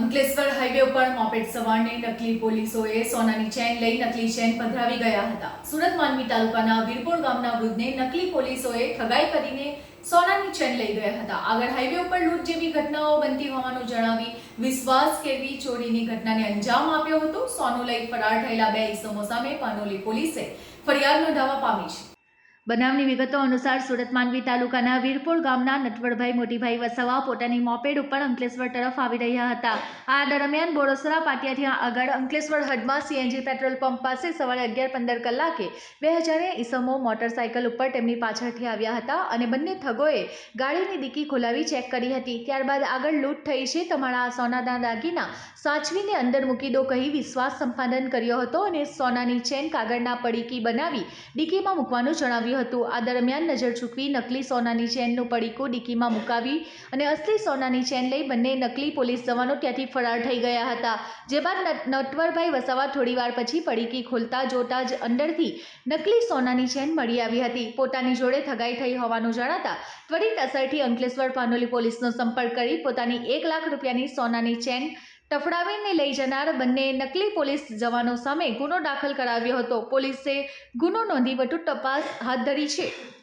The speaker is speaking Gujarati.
અંકલેશ્વર હાઈવે ઉપર મોપેટ સવારને નકલી પોલીસોએ સોનાની ચેન લઈ નકલી ચેન પધરાવી ગયા હતા. સુરત માંડવી તાલુકાના વીરપુર ગામના વૃદ્ધને નકલી પોલીસોએ ઠગાઈ કરીને સોનાની ચેન લઈ ગયા હતા. આગળ હાઈવે ઉપર લૂંટ જેવી ઘટનાઓ બનતી હોવાનું જણાવી વિશ્વાસ કેળવી ચોરીની ઘટનાને અંજામ આપ્યો હતો. સોનું લઈ ફરાર થયેલા બે ઇસમો સામે પાનોલી પોલીસે ફરિયાદ નોંધાવવા પામી છે. બનાવની વિગતો અનુસાર સુરત માંડવી તાલુકાના વીરપુર ગામના નટવડભાઈ મોટીભાઈ વસવા પોતાની મોપેડ ઉપર અંકલેશ્વર તરફ આવી રહ્યા હતા. આ દરમિયાન બોરોસરા પાટિયાથી આગળ અંકલેશ્વર હદમાં સીએનજી પેટ્રોલ પંપ પાસે સવારે અગિયાર પંદર કલાકે બે હજારે ઈસમો મોટરસાયકલ ઉપર તેમની પાછળથી આવ્યા હતા અને બંને ઠગોએ ગાડીની ડીકી ખોલાવી ચેક કરી હતી. ત્યારબાદ આગળ લૂંટ થઈ છે તમારા સોનાના દાગીના સાચવીને અંદર મૂકી દો કહી વિશ્વાસ સંપાદન કર્યો હતો અને સોનાની ચેન કાગળના પડીકી બનાવી ડીકીમાં મૂકવાનું જણાવ્યું હતું. આ દરમિયાન નજર ચૂકવી નકલી સોનાની ચેનનું પડીકું ડીકીમાં મુકાવી અને અસલી સોનાની ચેન લઈ બંને નકલી પોલીસ જવાનો ત્યાંથી ફરાર થઈ ગયા હતા. જે બાદ નટ- નટવરભાઈ વસાવા થોડીવાર પછી પડીકી ખોલતા જોતા જ અંદરથી નકલી સોનાની ચેન મળી આવી હતી. પોતાની જોડે ઠગાઈ થઈ હોવાનું જણાતા ત્વરિત અસરથી અંકલેશ્વર પાનોલી પોલીસનો સંપર્ક કરી પોતાની એક લાખ રૂપિયાની સોનાની ચેન તફડાવીને લઈ જનાર બંને નકલી પોલીસ જવાનો સામે ગુનો દાખલ કરાવ્યો હતો. પોલીસે ગુનો નોંધી વધુ તપાસ હાથ ધરી છે.